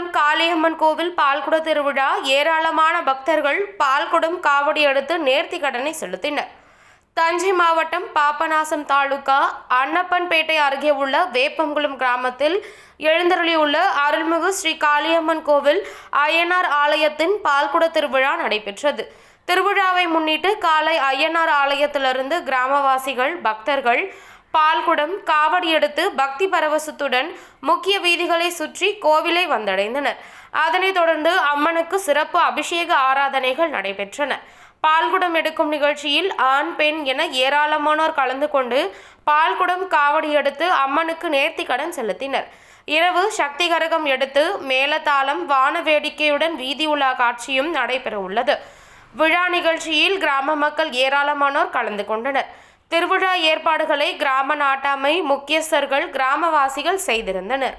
பால்குடம் காளியம்மன் கோவில் பால்குட திருவிழா ஏராளமான பக்தர்கள் பால்குடம் காவடி எடுத்து நேர்த்தி கடனை செலுத்தினர். தஞ்சை மாவட்டம் பாபநாசம் தாலுகா அன்னப்பன்பேட்டை அருகே உள்ள வேப்பங்குளம் கிராமத்தில் எழுந்தருளியுள்ள அருள்மிகு ஸ்ரீ காளியம்மன் கோவில் அய்யனார் ஆலயத்தின் பால்குட திருவிழா நடைபெற்றது. திருவிழாவை முன்னிட்டு காலை அய்யனார் ஆலயத்திலிருந்து கிராமவாசிகள் பக்தர்கள் பால்குடம் காவடி எடுத்து பக்தி பரவசத்துடன் முக்கிய வீதிகளை சுற்றி கோவிலை வந்தடைந்தனர். அதனைத் தொடர்ந்து அம்மனுக்கு சிறப்பு அபிஷேக ஆராதனைகள் நடைபெற்றன. பால்குடம் எடுக்கும் நிகழ்ச்சியில் ஆண் பெண் என ஏராளமானோர் கலந்து கொண்டு பால்குடம் காவடி எடுத்து அம்மனுக்கு நேர்த்தி கடன் செலுத்தினர். இரவு சக்தி கரகம் எடுத்து மேலதாளம் வான வேடிக்கையுடன் வீதி உலா காட்சியும் நடைபெற உள்ளது விழா நிகழ்ச்சியில் கிராம மக்கள் ஏராளமானோர் கலந்து கொண்டனர். திருவிழா ஏற்பாடுகளை கிராம நாட்டாமை முக்கியஸ்தர்கள் கிராமவாசிகள் செய்திருந்தனர்.